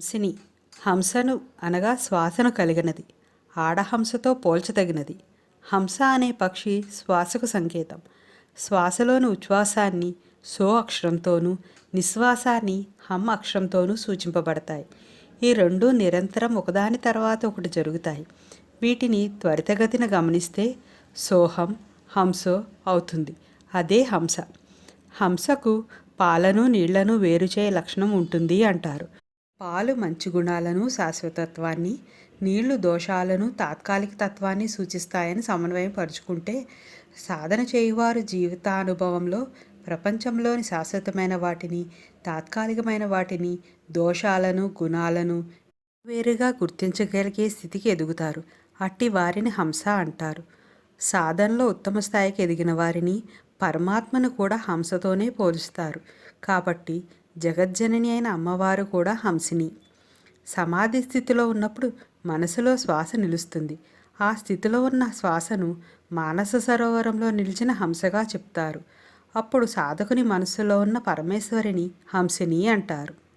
హంసిని హంసను అనగా శ్వాసను కలిగినది. ఆడహంసతో పోల్చదగినది. హంస అనే పక్షి శ్వాసకు సంకేతం. శ్వాసలోని ఉచ్ఛ్వాసాన్ని సో అక్షరంతోనూ నిశ్వాసాన్ని హమ్ అక్షరంతోనూ సూచింపబడతాయి. ఈ రెండు నిరంతరం ఒకదాని తర్వాత ఒకటి జరుగుతాయి. వీటిని త్వరితగతిన గమనిస్తే సోహం హంసో అవుతుంది. అదే హంస. హంసకు పాలను నీళ్ళను వేరు చేయ లక్షణం ఉంటుంది అంటారు. పాలు మంచి గుణాలను శాశ్వతత్వాన్ని నీళ్ళు దోషాలను తాత్కాలిక తత్వాన్ని సూచిస్తాయని సమన్వయపరుచుకుంటే సాధన చేయువారు జీవితానుభవంలో ప్రపంచంలోని శాశ్వతమైన వాటిని తాత్కాలికమైన వాటిని దోషాలను గుణాలను వేరుగా గుర్తించగలిగే స్థితికి ఎదుగుతారు. అట్టి వారిని హంస అంటారు. సాధనలో ఉత్తమ స్థాయికి ఎదిగిన వారిని పరమాత్మను కూడా హంసతోనే పోలుస్తారు. కాబట్టి జగజ్జనని అయిన అమ్మవారు కూడా హంసిని. సమాధి స్థితిలో ఉన్నప్పుడు మనసులో శ్వాస నిలుస్తుంది. ఆ స్థితిలో ఉన్న శ్వాసను మానస సరోవరంలో నిలిచిన హంసగా చెప్తారు. అప్పుడు సాధకుని మనసులో ఉన్న పరమేశ్వరిని హంసిని అంటారు.